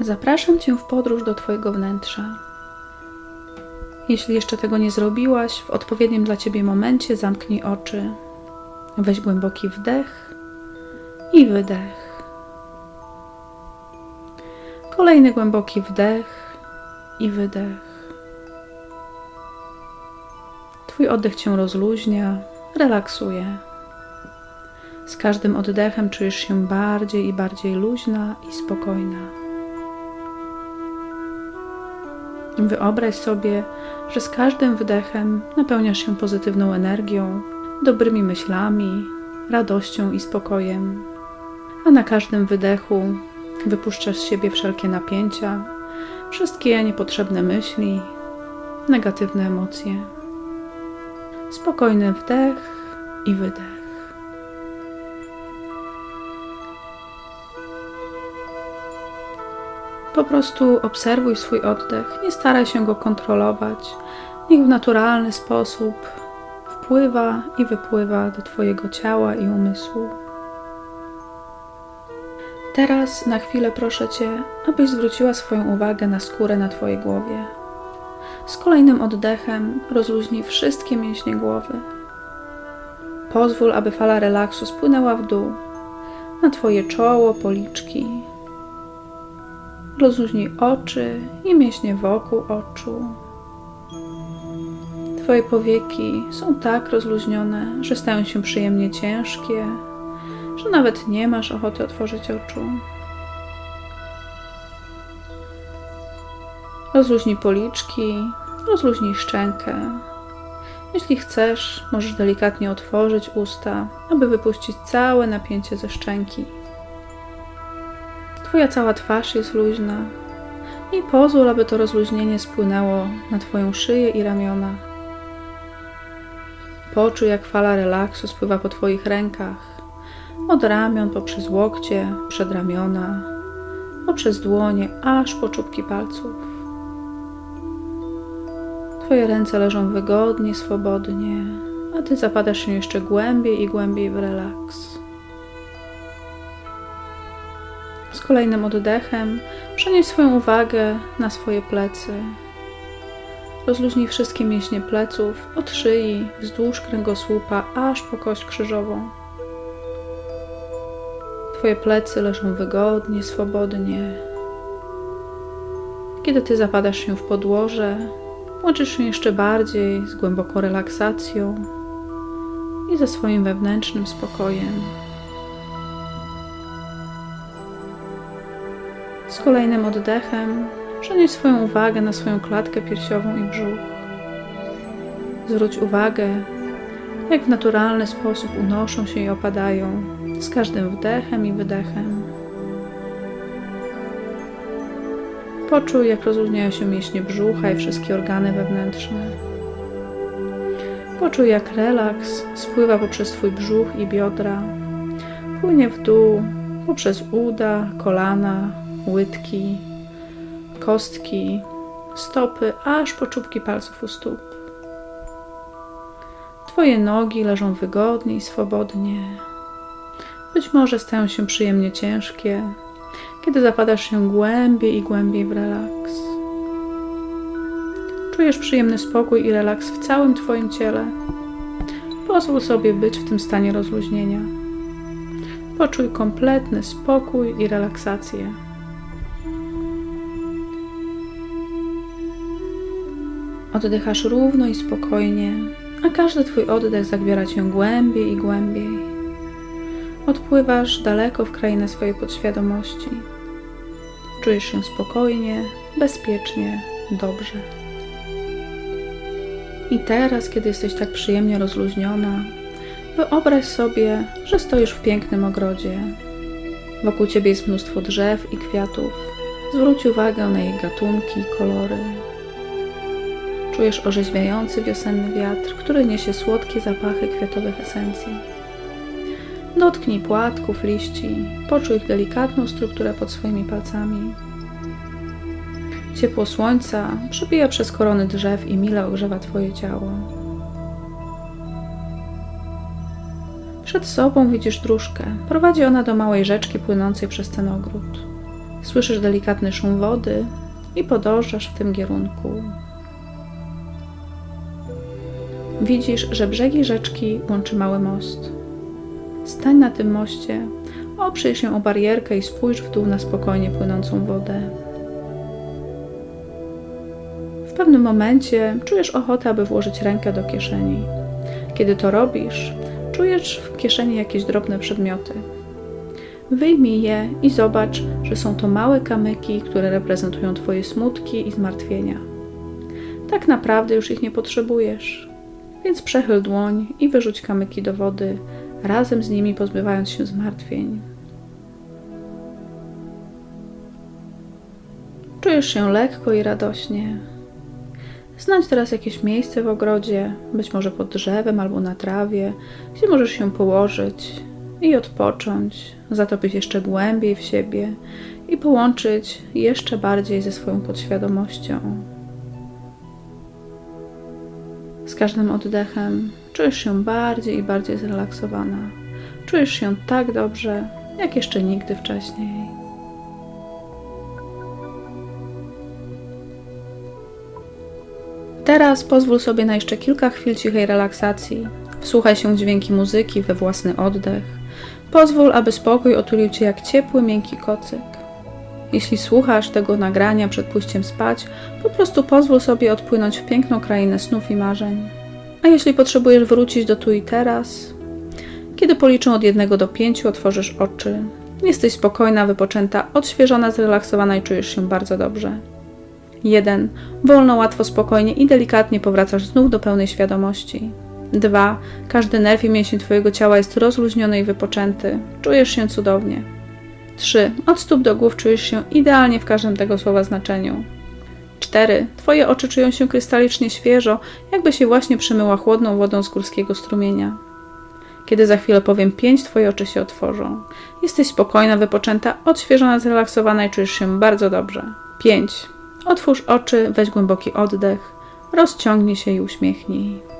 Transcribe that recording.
Zapraszam Cię w podróż do Twojego wnętrza. Jeśli jeszcze tego nie zrobiłaś, w odpowiednim dla Ciebie momencie zamknij oczy. Weź głęboki wdech i wydech. Kolejny głęboki wdech i wydech. Twój oddech Cię rozluźnia, relaksuje. Z każdym oddechem czujesz się bardziej i bardziej luźna i spokojna. Wyobraź sobie, że z każdym wydechem napełniasz się pozytywną energią, dobrymi myślami, radością i spokojem, a na każdym wydechu wypuszczasz z siebie wszelkie napięcia, wszystkie niepotrzebne myśli, negatywne emocje. Spokojny wdech i wydech. Po prostu obserwuj swój oddech, nie staraj się go kontrolować. Niech w naturalny sposób wpływa i wypływa do Twojego ciała i umysłu. Teraz na chwilę proszę Cię, abyś zwróciła swoją uwagę na skórę na Twojej głowie. Z kolejnym oddechem rozluźnij wszystkie mięśnie głowy. Pozwól, aby fala relaksu spłynęła w dół, na Twoje czoło, policzki, Rozluźnij oczy i mięśnie wokół oczu. Twoje powieki są tak rozluźnione, że stają się przyjemnie ciężkie, że nawet nie masz ochoty otworzyć oczu. Rozluźnij policzki, rozluźnij szczękę. Jeśli chcesz, możesz delikatnie otworzyć usta, aby wypuścić całe napięcie ze szczęki. Twoja cała twarz jest luźna i pozwól, aby to rozluźnienie spłynęło na Twoją szyję i ramiona. Poczuj, jak fala relaksu spływa po Twoich rękach, od ramion poprzez łokcie, przedramiona, poprzez dłonie, aż po czubki palców. Twoje ręce leżą wygodnie, swobodnie, a Ty zapadasz się jeszcze głębiej i głębiej w relaks. Kolejnym oddechem przenieś swoją uwagę na swoje plecy. Rozluźnij wszystkie mięśnie pleców od szyi wzdłuż kręgosłupa aż po kość krzyżową. Twoje plecy leżą wygodnie, swobodnie. Kiedy Ty zapadasz się w podłoże, łączysz się jeszcze bardziej z głęboką relaksacją i ze swoim wewnętrznym spokojem. Z kolejnym oddechem przenieś swoją uwagę na swoją klatkę piersiową i brzuch. Zwróć uwagę, jak w naturalny sposób unoszą się i opadają z każdym wdechem i wydechem. Poczuj, jak rozluźniają się mięśnie brzucha i wszystkie organy wewnętrzne. Poczuj, jak relaks spływa poprzez Twój brzuch i biodra, płynie w dół poprzez uda, kolana, łydki, kostki, stopy, aż po czubki palców u stóp. Twoje nogi leżą wygodnie i swobodnie. Być może stają się przyjemnie ciężkie, kiedy zapadasz się głębiej i głębiej w relaks. Czujesz przyjemny spokój i relaks w całym Twoim ciele. Pozwól sobie być w tym stanie rozluźnienia. Poczuj kompletny spokój i relaksację. Oddychasz równo i spokojnie, a każdy Twój oddech zabiera Cię głębiej i głębiej. Odpływasz daleko w krainę swojej podświadomości. Czujesz się spokojnie, bezpiecznie, dobrze. I teraz, kiedy jesteś tak przyjemnie rozluźniona, wyobraź sobie, że stoisz w pięknym ogrodzie. Wokół Ciebie jest mnóstwo drzew i kwiatów. Zwróć uwagę na ich gatunki i kolory. Czujesz orzeźwiający wiosenny wiatr, który niesie słodkie zapachy kwiatowych esencji. Dotknij płatków, liści, poczuj ich delikatną strukturę pod swoimi palcami. Ciepło słońca przebija przez korony drzew i mile ogrzewa Twoje ciało. Przed sobą widzisz dróżkę. Prowadzi ona do małej rzeczki płynącej przez ten ogród. Słyszysz delikatny szum wody i podążasz w tym kierunku. Widzisz, że brzegi rzeczki łączy mały most. Stań na tym moście, oprzyj się o barierkę i spójrz w dół na spokojnie płynącą wodę. W pewnym momencie czujesz ochotę, aby włożyć rękę do kieszeni. Kiedy to robisz, czujesz w kieszeni jakieś drobne przedmioty. Wyjmij je i zobacz, że są to małe kamyki, które reprezentują Twoje smutki i zmartwienia. Tak naprawdę już ich nie potrzebujesz, więc przechyl dłoń i wyrzuć kamyki do wody, razem z nimi pozbywając się zmartwień. Czujesz się lekko i radośnie. Znajdź teraz jakieś miejsce w ogrodzie, być może pod drzewem albo na trawie, gdzie możesz się położyć i odpocząć, zatopić jeszcze głębiej w siebie i połączyć jeszcze bardziej ze swoją podświadomością. Z każdym oddechem czujesz się bardziej i bardziej zrelaksowana. Czujesz się tak dobrze, jak jeszcze nigdy wcześniej. Teraz pozwól sobie na jeszcze kilka chwil cichej relaksacji. Wsłuchaj się w dźwięki muzyki we własny oddech. Pozwól, aby spokój otulił cię jak ciepły, miękki kocyk. Jeśli słuchasz tego nagrania przed pójściem spać, po prostu pozwól sobie odpłynąć w piękną krainę snów i marzeń. A jeśli potrzebujesz wrócić do tu i teraz, kiedy policzę od jednego do pięciu, otworzysz oczy. Jesteś spokojna, wypoczęta, odświeżona, zrelaksowana i czujesz się bardzo dobrze. 1. Wolno, łatwo, spokojnie i delikatnie powracasz znów do pełnej świadomości. 2. Każdy nerw i mięsień Twojego ciała jest rozluźniony i wypoczęty. Czujesz się cudownie. 3. Od stóp do głów czujesz się idealnie w każdym tego słowa znaczeniu. 4. Twoje oczy czują się krystalicznie świeżo, jakby się właśnie przemyła chłodną wodą z górskiego strumienia. Kiedy za chwilę powiem 5, Twoje oczy się otworzą. Jesteś spokojna, wypoczęta, odświeżona, zrelaksowana i czujesz się bardzo dobrze. 5. Otwórz oczy, weź głęboki oddech, rozciągnij się i uśmiechnij.